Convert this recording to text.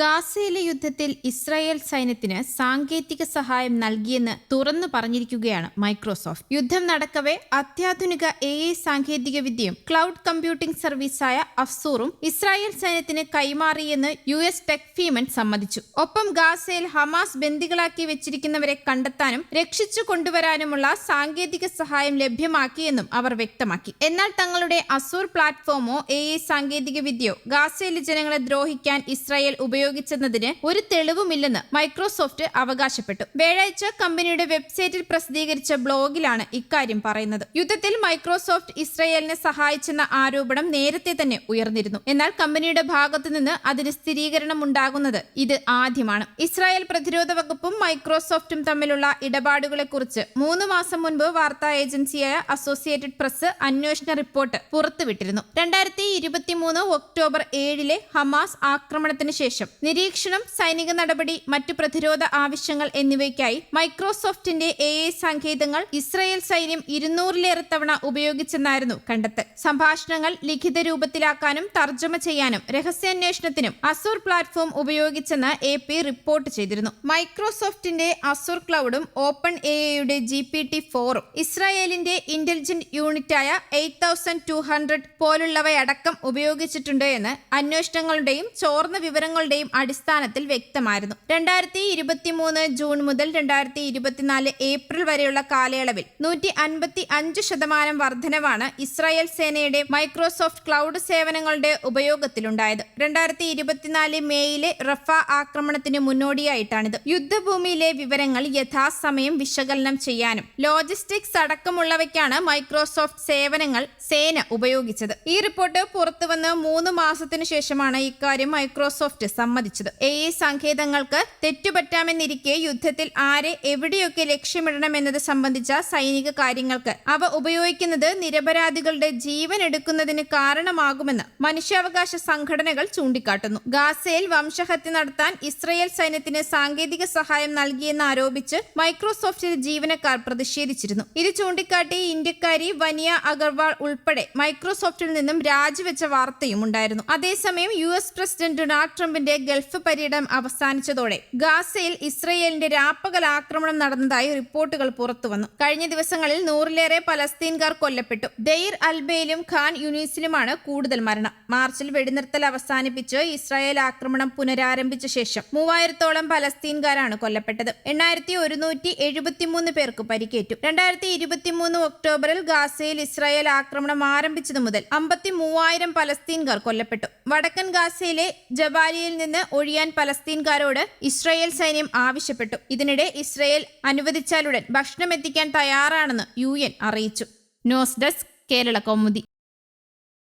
ഗാസയിലെ യുദ്ധത്തിൽ ഇസ്രായേൽ സൈന്യത്തിന് സാങ്കേതിക സഹായം നൽകിയെന്ന് തുറന്നു പറഞ്ഞിരിക്കുകയാണ് മൈക്രോസോഫ്റ്റ്. യുദ്ധം നടക്കവേ അത്യാധുനിക എ ഐ സാങ്കേതിക വിദ്യയും ക്ലൗഡ് കമ്പ്യൂട്ടിംഗ് സർവീസായ അഫ്സൂറും ഇസ്രായേൽ സൈന്യത്തിന് കൈമാറിയെന്ന് യു എസ് ടെക് ഫീമൻ സമ്മതിച്ചു. ഒപ്പം ഗാസയിൽ ഹമാസ് ബന്ദികളാക്കി വെച്ചിരിക്കുന്നവരെ കണ്ടെത്താനും രക്ഷിച്ചു കൊണ്ടുവരാനുമുള്ള സാങ്കേതിക സഹായം ലഭ്യമാക്കിയെന്നും അവർ വ്യക്തമാക്കി. എന്നാൽ തങ്ങളുടെ അസൂർ പ്ലാറ്റ്ഫോമോ എ ഐ സാങ്കേതിക വിദ്യയോ ഗാസയിലെ ജനങ്ങളെ ദ്രോഹിക്കാൻ ഇസ്രായേൽ ഉപയോഗിച്ചെന്നതിന് ഒരു തെളിവുമില്ലെന്ന് മൈക്രോസോഫ്റ്റ് അവകാശപ്പെട്ടു. വ്യാഴാഴ്ച കമ്പനിയുടെ വെബ്സൈറ്റിൽ പ്രസിദ്ധീകരിച്ച ബ്ലോഗിലാണ് ഇക്കാര്യം പറയുന്നത്. യുദ്ധത്തിൽ മൈക്രോസോഫ്റ്റ് ഇസ്രയേലിനെ സഹായിച്ചെന്ന ആരോപണം നേരത്തെ തന്നെ ഉയർന്നിരുന്നു. എന്നാൽ കമ്പനിയുടെ ഭാഗത്തു നിന്ന് അതിന് സ്ഥിരീകരണം ഉണ്ടാകുന്നത് ഇത് ആദ്യമാണ്. ഇസ്രായേൽ പ്രതിരോധ വകുപ്പും മൈക്രോസോഫ്റ്റും തമ്മിലുള്ള ഇടപാടുകളെക്കുറിച്ച് മൂന്ന് മാസം മുൻപ് വാർത്താ ഏജൻസിയായ അസോസിയേറ്റഡ് പ്രസ് അന്വേഷണ റിപ്പോർട്ട് പുറത്തുവിട്ടിരുന്നു. രണ്ടായിരത്തി ഇരുപത്തിമൂന്ന് ഒക്ടോബർ ഏഴിലെ ഹമാസ് ആക്രമണത്തിന് ശേഷം നിരീക്ഷണം സൈനിക നടപടി മറ്റു പ്രതിരോധ ആവശ്യങ്ങൾ എന്നിവയ്ക്കായി മൈക്രോസോഫ്റ്റിന്റെ എ ഐ സങ്കേതങ്ങൾ ഇസ്രയേൽ സൈന്യം ഇരുന്നൂറിലേറെ തവണ ഉപയോഗിച്ചെന്നായിരുന്നു കണ്ടെത്തൽ. സംഭാഷണങ്ങൾ ലിഖിത രൂപത്തിലാക്കാനും തർജമ ചെയ്യാനും രഹസ്യാന്വേഷണത്തിനും അസൂർ പ്ലാറ്റ്ഫോം ഉപയോഗിച്ചെന്ന് എ പി റിപ്പോർട്ട് ചെയ്തിരുന്നു. മൈക്രോസോഫ്റ്റിന്റെ അസൂർ ക്ലൗഡും ഓപ്പൺ എ ഐയുടെ ജി പി ടി ഫോറും ഇസ്രായേലിന്റെ ഇന്റലിജന്റ് യൂണിറ്റായ എയ്റ്റ് തൗസൻഡ് ടു ഹൺഡ്രഡ് പോലുള്ളവയടക്കം ഉപയോഗിച്ചിട്ടുണ്ട് എന്ന് അന്വേഷണങ്ങളുടെയും ചോർന്ന വിവരങ്ങളുടെയും അടിസ്ഥാനത്തിൽ വ്യക്തമായിരുന്നു. രണ്ടായിരത്തി ഇരുപത്തി മൂന്ന് ജൂൺ മുതൽ രണ്ടായിരത്തി ഇരുപത്തിനാല് ഏപ്രിൽ വരെയുള്ള കാലയളവിൽ നൂറ്റി അൻപത്തി അഞ്ച് ശതമാനം വർധനവാണ് ഇസ്രായേൽ സേനയുടെ മൈക്രോസോഫ്റ്റ് ക്ലൗഡ് സേവനങ്ങളുടെ ഉപയോഗത്തിലുണ്ടായത്. രണ്ടായിരത്തി ഇരുപത്തിനാല് മേയിലെ റഫ ആക്രമണത്തിന് മുന്നോടിയായിട്ടാണിത്. യുദ്ധഭൂമിയിലെ വിവരങ്ങൾ യഥാസമയം വിശകലനം ചെയ്യാനും ലോജിസ്റ്റിക്സ് അടക്കമുള്ളവയ്ക്കാണ് മൈക്രോസോഫ്റ്റ് സേവനങ്ങൾ സേന ഉപയോഗിച്ചത്. ഈ റിപ്പോർട്ട് പുറത്തുവന്ന് മൂന്ന് മാസത്തിനു ശേഷമാണ് ഇക്കാര്യം മൈക്രോസോഫ്റ്റ് സമ്മതിച്ചത്. എ ഐ സങ്കേതങ്ങൾക്ക് തെറ്റുപറ്റാമെന്നിരിക്കെ യുദ്ധത്തിൽ ആരെ എവിടെയൊക്കെ ലക്ഷ്യമിടണമെന്നത് സംബന്ധിച്ച സൈനിക കാര്യങ്ങൾക്ക് അവ ഉപയോഗിക്കുന്നത് നിരപരാധികളുടെ ജീവൻ എടുക്കുന്നതിന് കാരണമാകുമെന്ന് മനുഷ്യാവകാശ സംഘടനകൾ ചൂണ്ടിക്കാട്ടുന്നു. ഗാസയിൽ വംശഹത്യ നടത്താൻ ഇസ്രയേൽ സൈന്യത്തിന് സാങ്കേതിക സഹായം നൽകിയെന്ന് ആരോപിച്ച് മൈക്രോസോഫ്റ്റിലെ ജീവനക്കാർ പ്രതിഷേധിച്ചിരുന്നു. ഇത് ചൂണ്ടിക്കാട്ടി ഇന്ത്യക്കാരി വനിയ അഗർവാൾ ഉൾപ്പെടെ മൈക്രോസോഫ്റ്റിൽ നിന്നും രാജിവെച്ച വാർത്തയും ഉണ്ടായിരുന്നു. അതേസമയം യു എസ് പ്രസിഡന്റ് ഡൊണാൾഡ് ട്രംപിന്റെ ഗൾഫ് പര്യടനം അവസാനിച്ചതോടെ ഗാസയിൽ ഇസ്രയേലിന്റെ രാപ്പകൽ ആക്രമണം നടന്നതായി റിപ്പോർട്ടുകൾ പുറത്തുവന്നു. കഴിഞ്ഞ ദിവസങ്ങളിൽ നൂറിലേറെ പലസ്തീൻകാർ കൊല്ലപ്പെട്ടു. ദെയ്ർ അൽബയിലും ഖാൻ യുനീസിലുമാണ് കൂടുതൽ മരണം. മാർച്ചിൽ വെടിനിർത്തൽ അവസാനിപ്പിച്ച് ഇസ്രായേൽ ആക്രമണം പുനരാരംഭിച്ച ശേഷം മൂവായിരത്തോളം പലസ്തീൻകാരാണ് കൊല്ലപ്പെട്ടത്. എണ്ണായിരത്തി ഒരുന്നൂറ്റി എഴുപത്തിമൂന്ന് പേർക്ക് പരിക്കേറ്റു. രണ്ടായിരത്തി ഇരുപത്തിമൂന്ന് ഒക്ടോബറിൽ ഗാസയിൽ ഇസ്രായേൽ ആക്രമണം ആരംഭിച്ചതു മുതൽ അമ്പത്തി മൂവായിരം പലസ്തീൻകാർ കൊല്ലപ്പെട്ടു. വടക്കൻ ഗാസയിലെ ജബാലിയിൽ നിന്ന് ഒഴിയാൻ പലസ്തീൻകാരോട് ഇസ്രായേൽ സൈന്യം ആവശ്യപ്പെട്ടു. ഇതിനിടെ ഇസ്രായേൽ അനുവദിച്ചാലുടൻ ഭക്ഷണം എത്തിക്കാൻ തയ്യാറാണെന്ന് യു അറിയിച്ചു. News desk Kerala Kaumudi.